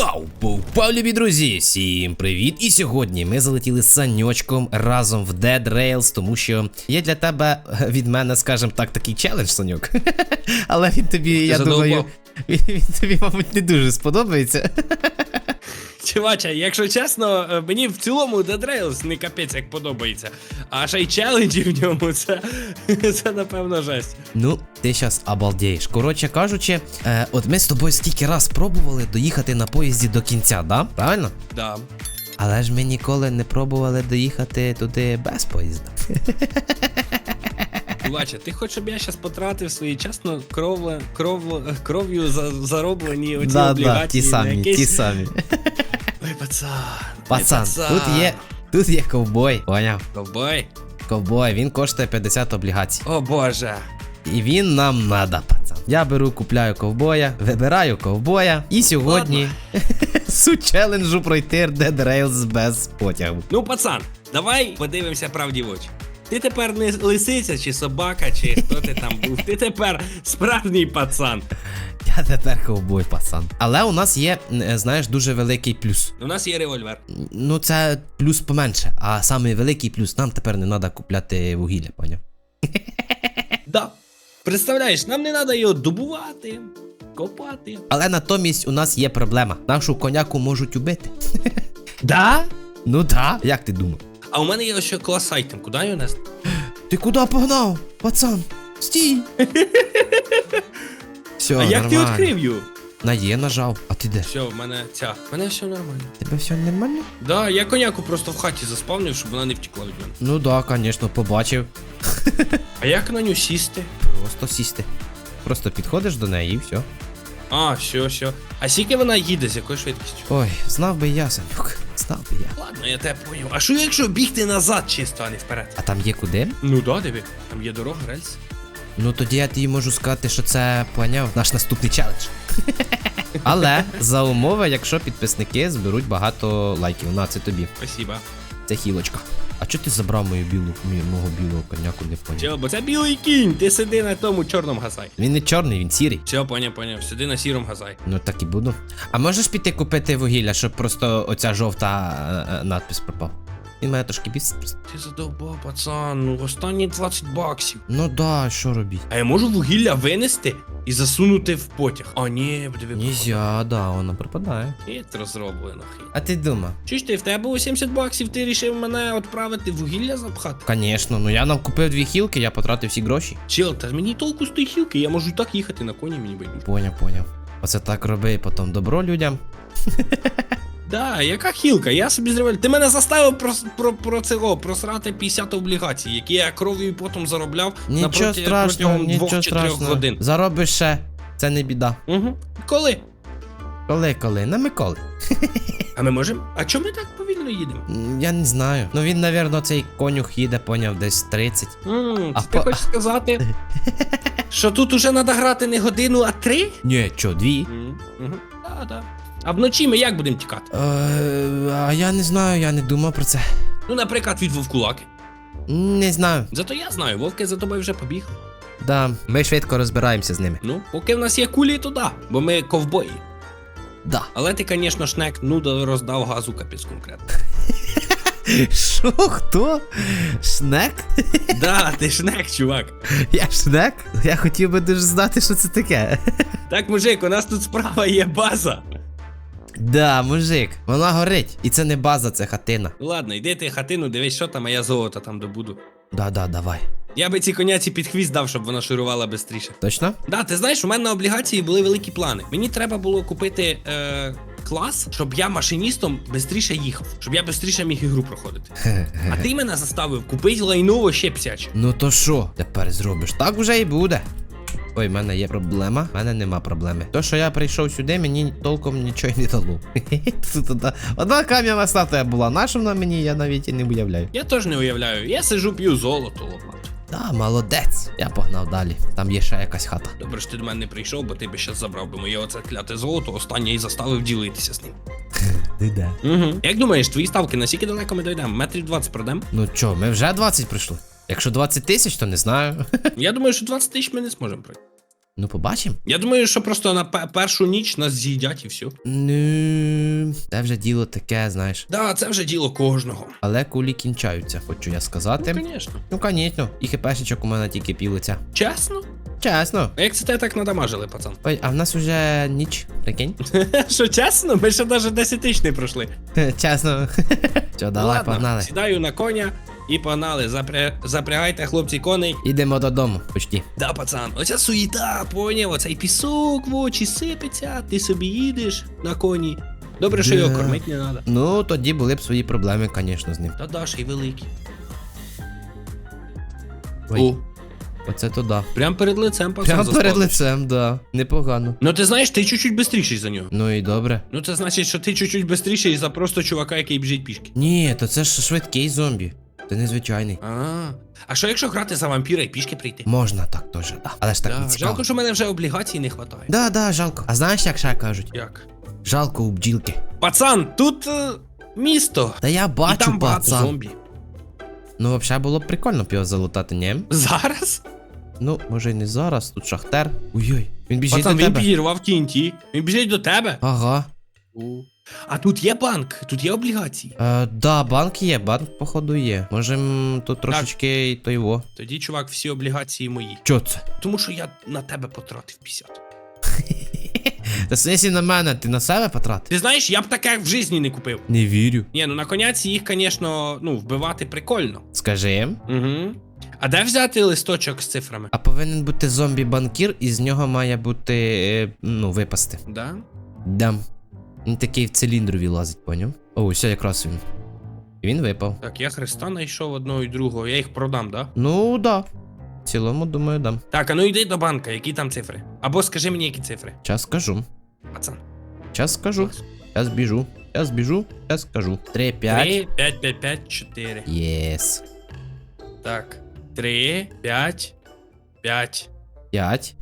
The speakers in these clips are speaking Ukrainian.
Вау! Повпав, любі друзі! Всім привіт! І сьогодні ми залетіли з Саньочком разом в Dead Rails, тому що є для тебе від мене, скажімо так, такий челендж, Саньок. Але він тобі, я думаю, він тобі, мабуть, не дуже сподобається. Чувача, якщо чесно, е, мені в цілому Dead Rails не капець як подобається. А ще й челенджі в ньому це, це напевно жесть. Ну, ти щас обалдієш. Коротше кажучи, е, от ми з тобою стільки раз пробували доїхати на поїзді до кінця, да? Правильно? Да. Але ж ми ніколи не пробували доїхати туди без поїзда. Чувача, ти хочеш, щоб я зараз потратив свої чесно кровле, кров, кров'ю за, зароблені оці Да, да, облігації ті на самі, якийсь... ті самі. Ой, пацан. Пацан, ой, тут є. Тут є ковбой, поняв? Ковбой. Ковбой, він коштує 50 облігацій. О боже. І він нам надо, пацан. Я беру, купляю ковбоя, вибираю ковбоя. І сьогодні суть челенджу пройти Dead Rails без потягу. Ну, пацан, давай подивимося правді в очі. Ти тепер не лисиця чи собака, чи хто ти там був. Ти тепер справжній пацан. Я тепер ковбой, пацан. Але у нас є, е, знаєш, дуже великий плюс. У нас є револьвер. Ну, це плюс поменше, а саме великий плюс нам тепер не треба купляти вугілля, поняв? Да. Представляєш, нам не треба його добувати, копати. Але натомість у нас є проблема. Нашу коняку можуть убити. Да? Ну да. Як ти думав? А у мене є ще клас айтем, куди його нести? Ти куди погнав, пацан? Стій! Все, а як ти нормально. відкрив його? На Є нажав. А ти де? Все, в мене ця. В мене все нормально. Тебе все нормально? Да, я коняку просто в хаті заспавнив, щоб вона не втекла від мене. Ну да, звісно, побачив. А як на нього сісти? Просто сісти. Просто підходиш до неї і все. А, все, все. А скільки вона їде, з якою швидкістю? Ой, знав би я, Санюк. Знав би я. Ладно, я тебе поняв. А що якщо бігти назад чисто, а не вперед? А там є куди? Ну да, диви, там є дорога, рельс. Ну тоді я тобі можу сказати, що це поняв наш наступний челендж. Але за умови, якщо підписники зберуть багато лайків. На, це тобі. Спасибо. Це хілочка. А чого ти забрав мою білу, мою, мого білого коняку, не поняв? Чел, бо це білий кінь, ти сиди на тому чорному газай. Він не чорний, він сірий. Все, поняв, поняв, сиди на сірому газай. Ну так і буду. А можеш піти купити вугілля, щоб просто оця жовта е, е, надпис пропав? Він мене трошки біс. просто. Ти задовбав, пацан, ну останні 20 баксів. Ну да, що робіть? А я можу вугілля винести і засунути в потяг. А ні, диви. Нельзя, да, воно пропадає. Хитро зроблено, хит. А ти думав? Чи ж ти в тебе було 70 баксів, ти рішив мене відправити вугілля запхати? Конечно, ну я нам купив дві хілки, я потратив всі гроші. Чел, та мені толку з тої хілки, я можу так їхати на коні, мені байдуже. Поняв, поняв. Оце так роби потім добро людям. Да, яка хілка? Я собі зробив. Ти мене заставив про, про, про цього просрати 50 облігацій, які я кров'ю і потом заробляв Нічого напроти- страшного, протягом нічого 2-4 страшного. годин. Заробиш ще, це не біда. Угу. Коли? Коли, коли? На Миколи. А ми можемо? А чому ми так повільно їдемо? М, Я не знаю. Ну він, навірно, цей конюх їде, поняв, десь 30. М, А це ти по- хочеш сказати, що тут уже треба грати не годину, а три? Ні, чо, дві? Угу. Да, да. А вночі ми як будемо тікати? Е, а я не знаю, я не думав про це. Ну, наприклад, від вовкулаки. Не знаю. Зато я знаю, вовки за тобою вже побігли. Да, ми швидко розбираємося з ними. Ну, поки в нас є кулі, то да, бо ми ковбої. Да. Але ти, звісно, шнек, ну роздав газу капець конкретно. Що, хто? Шнек? Да, ти шнек, чувак. Я шнек? Я хотів би дуже знати, що це таке. Так, мужик, у нас тут справа є база. Да, мужик, вона горить. І це не база, це хатина. Ну ладно, йди ти хатину, дивись, що там, а я золото там добуду. Да, да, давай. Я би цій коняці під хвіст дав, щоб вона ширувала швидше. Точно? Да, ти знаєш, у мене на облігації були великі плани. Мені треба було купити е, клас, щоб я машиністом швидше їхав, щоб я швидше міг ігру проходити. А ти мене заставив купити лайново ще псяче. Ну то що, тепер зробиш? Так вже і буде. Ой, в мене є проблема. В мене нема проблеми. То, що я прийшов сюди, мені толком нічого не дало. Одна, кам'яна статуя була. Наша вона мені, я навіть і не уявляю. Я теж не уявляю. Я сижу, п'ю золото лопату. Да, молодець. Я погнав далі. Там є ще якась хата. Добре, що ти до мене не прийшов, бо ти би ще забрав би моє оце кляте золото, останнє і заставив ділитися з ним. Ти де? Угу. Як думаєш, твої ставки, наскільки далеко ми дійдемо? Метрів 20 продам? Ну чо, ми вже 20 прийшли. Якщо 20 тисяч, то не знаю. Я думаю, що 20 тисяч ми не зможемо пройти. Ну, побачимо. Я думаю, що просто на пе- першу ніч нас з'їдять і все. Ну, Це вже діло таке, знаєш. Да, це вже діло кожного. Але кулі кінчаються, хочу я сказати. Ну, звісно. Ну, конечно. І хпшечок у мене тільки півлиця. Чесно? Чесно. А як це те так надамажили, пацан? Ой, а в нас уже ніч, прикинь? Що чесно? Ми ще навіть 10 тисяч не пройшли. Чесно. Що, давай, Ладно, погнали. Сідаю на коня і погнали. Запря... Запрягайте, хлопці, коней. Ідемо додому, почти. Да, пацан, оця суєта, поняв, оцей пісок в очі сипеться, ти собі їдеш на коні. Добре, що його кормити не треба. Ну, тоді були б свої проблеми, звісно, з ним. Та да, ще й великий. Ой, О, оце то да. прям перед лицем пацан Прямо перед лицем, да. Непогано. Ну ти знаєш, ти чуть-чуть бистріший за нього. Ну і добре. Ну це значить, що ти чуть-чуть бистріший за просто чувака, який біжить пішки. Ні, то це ж швидкий зомбі. Це незвичайний. А, а що якщо грати за вампіра і пішки прийти? Можна так теж, да. Але ж так Да, не цікаво. жалко, що в мене вже облігацій не вистачає. Да, да, жалко. А знаєш, як ще кажуть? Як? Жалко у бджілки. Пацан, тут е, місто. Та я і бачу, там багато пацан. зомбі. Ну, взагалі було б прикольно б його залутати, ні? Зараз? Ну, може й не зараз, тут шахтер. Ой-ой, він біжить Пацан, до він тебе. підірвав TNT. Він біжить до тебе. Ага. А тут є банк, тут є облігації. Е, да, банк є, банк, походу, є. Можем тут трошечки то його. Тоді, чувак, всі облігації мої. Чо це? Тому що я на тебе потратив 50. Та сесі на мене, ти на себе потратив? Ти знаєш, я б таке в житті не купив. Не вірю. Ні, ну на коняці їх, звісно, ну, вбивати прикольно. Скажи їм. Угу. А де взяти листочок з цифрами? А повинен бути зомбі-банкір, і з нього має бути, е, ну, випасти. Да? Дам. Він такий в циліндрові лазить, поняв? О, все якраз він. Він випав. Так, я хреста знайшов одного і другого, я їх продам, да? Ну, да. В цілому, думаю, дам. Так, а ну йди до банка, які там цифри. Або скажи мені, які цифри. Час скажу. Пацан. Час скажу. Час біжу. Час біжу. Час скажу. 3, 5. 3, 5, 5, 5, 4. Єс. Так. 3, 5, 5, 5,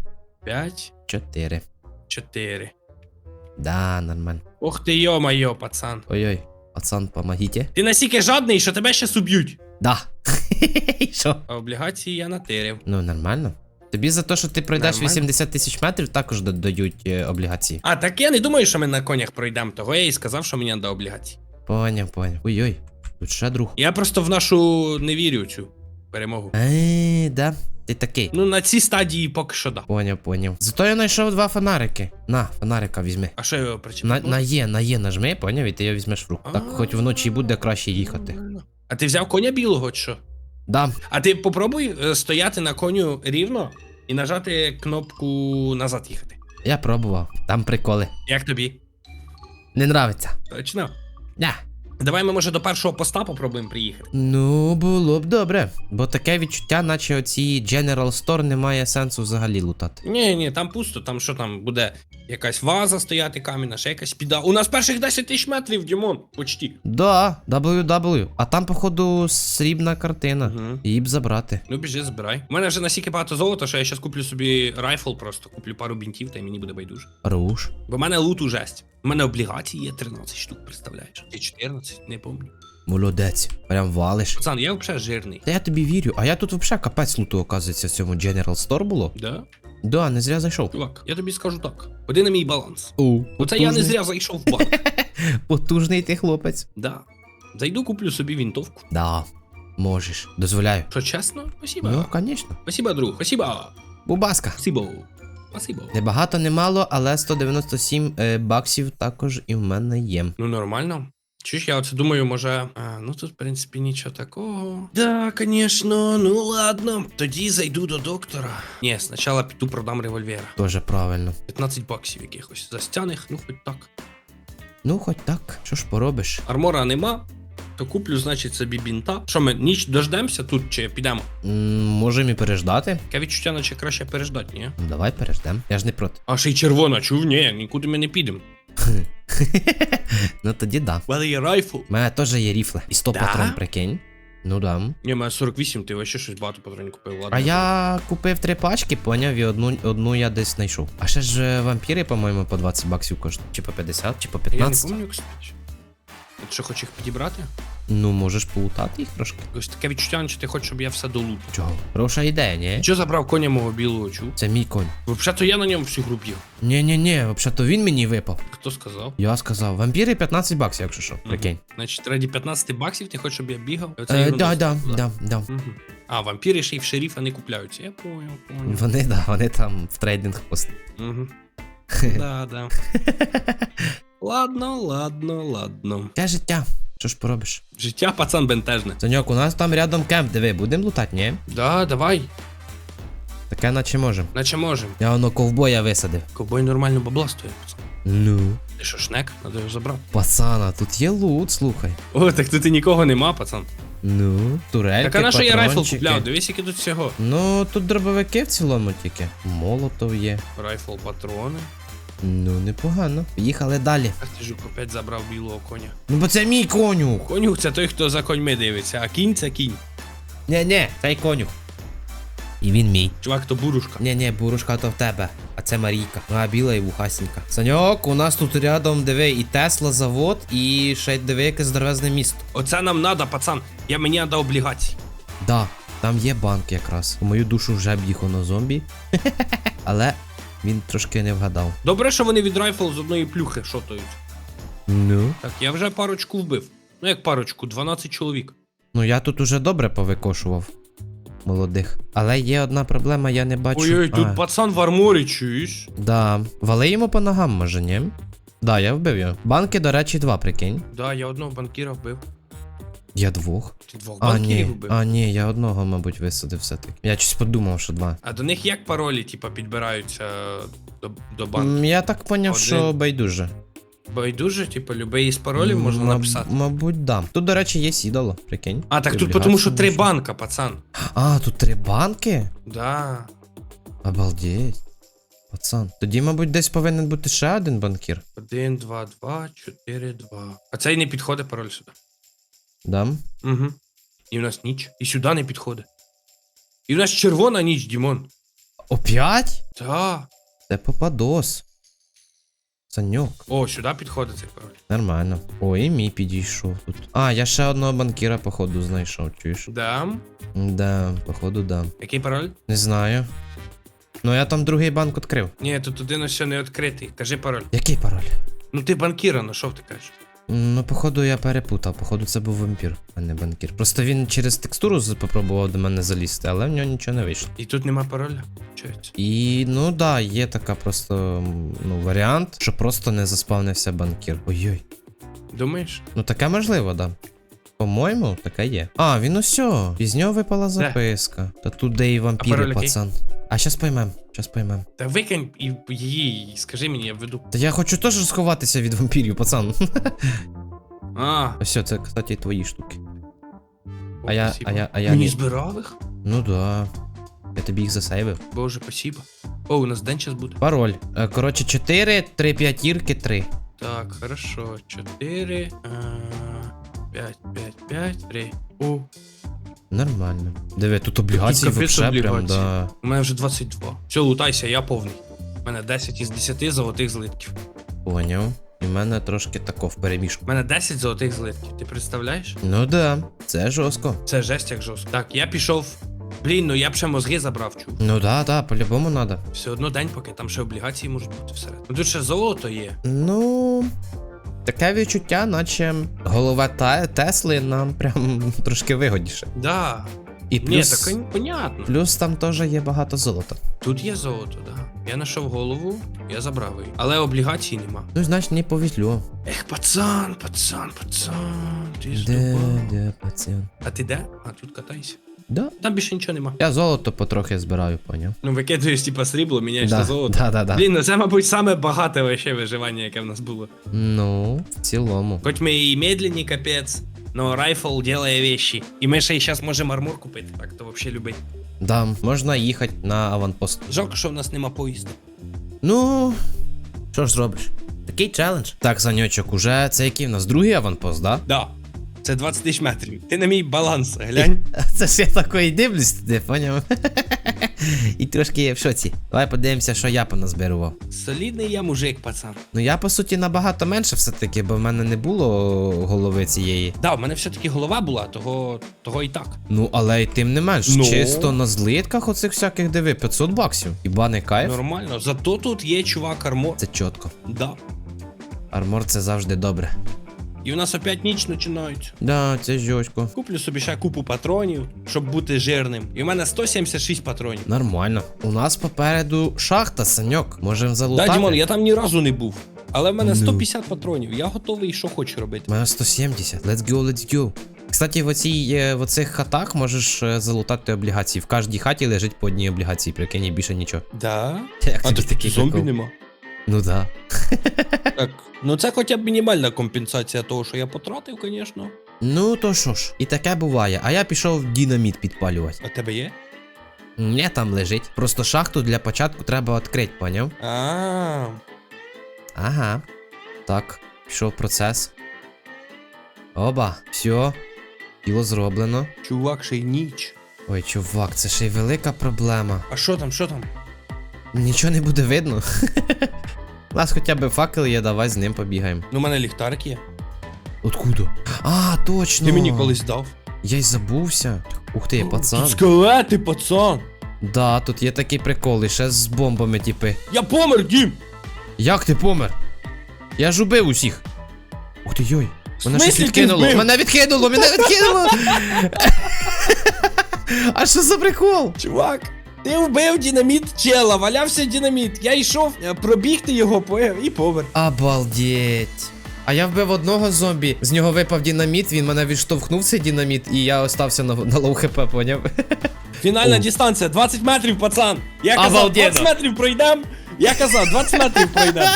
5, 4. 4. Да, нормально. Ух ти йо-майо, пацан. Ой-ой. Пацан, помогите. Ти настільки жадний, що тебе щас уб'ють. Да. І Що? А облігації я натирив. Ну, нормально. Тобі за те, що ти пройдеш Нормально. 80 тисяч метрів, також додають е, облігації. А, так я не думаю, що ми на конях пройдемо, того я і сказав, що мені треба облігації. Поняв, поняв. Ой-ой. Тут ще друг. Я просто в нашу не вірю цю перемогу. Ей, да. Ти такий. Ну, на цій стадії поки що да. Поняв, поняв. Зато я знайшов два фонарики. На, фонарика візьми. А що його На, причепити? на є, на є нажми, поняв, і ти його візьмеш в руку. Так А. хоч вночі буде краще їхати. А ти взяв коня білого чи що? Да. А ти попробуй е, стояти на коню рівно і нажати кнопку назад їхати. Я пробував. Там приколи. Як тобі? Не нравиться. Точно? Ня. Давай ми може до першого поста попробуємо приїхати. Ну, було б добре. Бо таке відчуття, наче оці General Store немає сенсу взагалі лутати. Ні, ні, там пусто, там що там буде якась ваза стояти камінна, ще якась піда. У нас перших 10 тисяч метрів, Дімон, почти. Да, WW. А там, походу, срібна картина. Угу. Її б забрати. Ну біжи, збирай. У мене вже настільки багато золота, що я зараз куплю собі райфл просто, куплю пару бінтів, та й мені буде байдуже. Руш. Бо в мене луту жесть. У мене облігації є 13 штук, представляєш? Чи 14, не пам'ятаю. Молодець. Прям валиш. Пацан, я взагалі жирний. Та я тобі вірю, а я тут взагалі капець луту, оказується, в цьому General Store було. Да? Да, не зря зайшов. Чувак, я тобі скажу так. Один на мій баланс. О, Оце я не зря зайшов в банк. Потужний ти хлопець. Да. Зайду, куплю собі вінтовку. Да, можеш. Дозволяю. Що чесно? Спасибо. Ну, звісно. Спасибо, друг. Спасибо. Бубаска. Спасибо. Спасибо. Не багато, не мало, але 197 е, баксів також і в мене є. Ну, нормально. Чуєш, я оце думаю, може. А, ну тут, в принципі, нічого такого. Да, звісно, ну ладно. Тоді зайду до доктора. Ні, спочатку піду продам револьвера. Тоже правильно. 15 баксів якихось. Застяних, ну хоч так. Ну, хоч так, що ж поробиш? Армора нема, то куплю, значить, собі бінта. Що ми ніч дождемося тут чи підемо? М, Можемо і переждати. Таке відчуття, наче краще переждати, ні? Ну, давай переждем. Я ж не проти. А ще й червона, чув? Ні, нікуди ми не підемо. ну тоді да. У мене є райфл. У мене теж є ріфли. І 100 Да? патрон, прикинь. Ну да. Ні, у мене 48, ти вообще щось багато патронів купив, ладно. А я купив три пачки, поняв, і одну, одну я десь знайшов. А ще ж е, вампіри, по-моєму, по 20 баксів коштують. Чи по 50, чи по Я не 15. пам'ятаю, кстати. Ти що, хочеш їх підібрати? Ну, можеш полутати їх трошки. Ось таке відчуття, наче ти хочеш, щоб я все долутав. Чого? Хороша ідея, ні? Що забрав коня мого білого чув? Це мій конь. Взагалі, то я на ньому всю гру б'їв. Ні-ні-ні, взагалі-то він мені випав. Хто сказав? Я сказав, вампіри 15 баксів, якщо що. Прикинь. Значить, раді 15 баксів ти хочеш, щоб я бігав? Оце Е, да, да, да, да. Мгм. А, вампіри ще й в шерифа не купляються. Я понял, понял. Вони, да, вони там в трейдинг пост. Угу. Да, да. Ладно, ладно, ладно. Те життя. Що ж поробиш? Життя пацан бентежне. Саньок, у нас там рядом кемп, диви, будемо лутати, ні? Да, давай. Таке наче можемо. Наче можем. Я воно ковбоя висадив. Ковбой нормально бабла стоїть, пацан. Ну. Ти що, шнек? Надо його забрати. Пацана, тут є лут, слухай. О, так тут і нікого нема, пацан. Ну, турельки, Так а на що я райфл патрончики. купляв? Дивись, які тут всього. Ну, тут дробовики в цілому тільки. Молотов є. Райфл патрони. Ну, непогано. Поїхали далі. Ти жук опять забрав білого коня. Ну, бо це мій конюх. Конюх це той, хто за коньми дивиться, а кінь це кінь. Ні-ні, цей конюх. І він мій. Чувак, то бурушка. Ні-ні, бурушка то в тебе. А це Марійка. А біла і вухасенька. Саньок, у нас тут рядом диви і Тесла завод, і ще й диви яке здоровезне місто. Оце нам надо, пацан. Я мені надо облігації. Да, там є банк якраз. У мою душу вже б їхав на зомбі. Але він трошки не вгадав. Добре, що вони від райфл з одної плюхи шотають. Ну. Так, я вже парочку вбив. Ну як парочку, 12 чоловік. Ну я тут уже добре повикошував. Молодих. Але є одна проблема, я не бачу. Ой-ой, тут А, пацан в арморі, чуєш? Да. Вали йому по ногам, може, ні? Да, я вбив його. Банки, до речі, два, прикинь. Да, я одного банкіра вбив. Я двох. Ти двох А, банкірів ні. вбив. А, ні, я одного, мабуть, висадив все-таки. Я щось подумав, що два. А до них як паролі, типа, підбираються до, до банку? М, Я так поняв, Один. що байдуже. Байдуже, типа, любий із паролів можна Маб- написати. Мабуть, да. Тут, до речі, є сідало, прикинь. А, так тут тому що три облігації банка, пацан. А, тут три банки? Да. Обалдеть. Пацан. Тоді, мабуть, десь повинен бути ще один банкір. Один, два, два, чотири, два. А цей не підходить пароль сюди. Дам. Угу. І в нас ніч. І сюди не підходить. І в нас червона ніч, Дімон. Опять? Та. Це попадос. Саньок. О, сюди підходить цей пароль. Нормально. Ой, і мій підійшов тут. А, я ще одного банкіра, походу, знайшов, чуєш? Да. Да, походу, да. Який пароль? Не знаю. Ну я там другий банк відкрив. Ні, тут один ще не відкритий. Кажи пароль. Який пароль? Ну ти банкіра, на що ти кажеш? Ну, походу, я перепутав. Походу, це був вампір, а не банкір. Просто він через текстуру попробував до мене залізти, але в нього нічого не вийшло. І тут нема пароля? Чується. І ну да, є така просто ну, варіант, що просто не заспавнився банкір. Ой-ой. Думаєш? Ну таке можливо, да. По-моєму, таке є. А, він усьо. Із нього випала записка. Та тут де і вампіри, пароль який? пацан. А щас поймем, щас поймем. Та викинь і її, і скажи мені, я введу. Та я хочу теж сховатися від вампірів, пацан. А, Ось це, кстати, твої штуки. о, А я, спасибо. а я, а я Мені ні. збирав їх? Ну да. Я тобі їх засейвив. Боже, спасибо. О, у нас день час буде. Пароль. Е, Коротше, 4, 3 п'ятірки, 3. Так, хорошо. 4, 5, 5, 5, 3. О, Нормально. Диви, тут облігації капець вообще прям, облігацій. да. у мене вже 22. Все, лутайся, я повний. У мене 10 із 10 золотих злитків. Поняв. І в мене трошки тако в переміжку. У мене 10 золотих злитків. Ти представляєш? Ну да, це жорстко. Це жесть як жорстко. Так, я пішов. Блін, ну я б ще мозги забрав, чув. Ну да, да, по-любому надо. Все одно день, поки там ще облігації можуть бути всередині. Ну тут ще золото є. Ну. Таке відчуття, наче голова та Тесли нам прям трошки вигодніше. Да. І Ні, плюс, так понятно. плюс там теж є багато золота. Тут є золото, да. Я знайшов голову, я забрав її. Але облігацій нема. Ну, значить, не повезло. Ех, пацан, пацан, пацан. Ти ж Де, де, пацієнт? А ти де? А тут катайся. Да. Там більше нічого нема. Я золото потрохи збираю, поняв. Ну, викидуєш, типа, срібло, міняєш на Да, золото. да, да, да. Блін, ну це, мабуть, саме багате вообще виживання, яке в нас було. Ну, в цілому. Хоч ми і медленні, капець, но райфл делає вещи. І ми ще й зараз можемо армор купити, так то вообще любий. Да, можна їхати на аванпост. Жалко, що в нас нема поїзду. Ну, що ж зробиш? Такий челендж. Так, Саньочок, уже це який в нас другий аванпост, да? Да. Це 20 тисяч метрів. Ти на мій баланс, глянь. Це ж я такої дивлюсь, ти поняв? І трошки в шоці. Давай подивимося, що я поназбирував. Солідний я мужик, пацан. Ну я по суті набагато менше все-таки, бо в мене не було голови цієї. Да, в мене все-таки голова була, того, того і так. Ну, але й тим не менш, Ну. чисто на злитках оцих всяких диви, 500 баксів. Хіба не кайф? Нормально. Зато тут є чувак армор. Це чітко. Да. Армор це завжди добре. І в нас опять ніч починається. Да, це жорстко. Куплю собі ще купу патронів, щоб бути жирним. І в мене 176 патронів. Нормально. У нас попереду шахта, саньок. Можемо залутати. Да, Дімон, я там ні разу не був. Але в мене Ну. 150 патронів. Я готовий, що хочу робити. У мене 170. Let's go, let's go. Кстати, в, оцій, е, в оцих хатах можеш е, залутати облігації. В кожній хаті лежить по одній облігації, прикинь, і більше нічого. Да? Як А тобі тут такий зомбі прикол? нема. Ну да. Так. Ну це хоча б мінімальна компенсація того, що я потратив, звісно. Ну то що ж, і таке буває. А я пішов динаміт підпалювати. А тебе є? Не там лежить. Просто шахту для початку треба відкрити, поняв? А. Ага. Так, пішов процес. Оба, все. Діло зроблено. Чувак, ще й ніч. Ой, чувак, це ще й велика проблема. А що там, що там? Нічого не буде видно. У нас хоча б факел є, давай з ним побігаємо. Ну, у мене ліхтарик є. Откуда? А, точно. Ти мені колись дав. Я й забувся. Ух ти, пацан. Тут скелети, пацан. Да, тут є такий прикол, ще з бомбами, типи. Я помер, Дім! Як ти помер? Я ж убив усіх. Ух ти йой. Мене щось відкинуло. Мене відкинуло, мене відкинуло. а що за прикол? Чувак, ти вбив динаміт чела, валявся динаміт. Я йшов е, пробігти його і помер. Обалдеть. А я вбив одного зомбі, з нього випав динаміт, він мене відштовхнув цей динаміт, і я остався на, на лоу хп, поняв? Фінальна О. дистанція 20 метрів, пацан. Я казав, Обалденно. 20 метрів пройдем. Я казав, 20 метрів пройдем.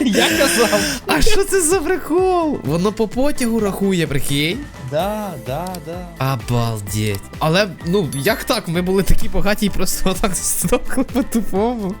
Я казав. А що це за прикол? Воно по потягу рахує, прикинь? Да, да, да. Обалдеть. Але, ну, як так? Ми були такі багаті і просто отак здохли по-тупому.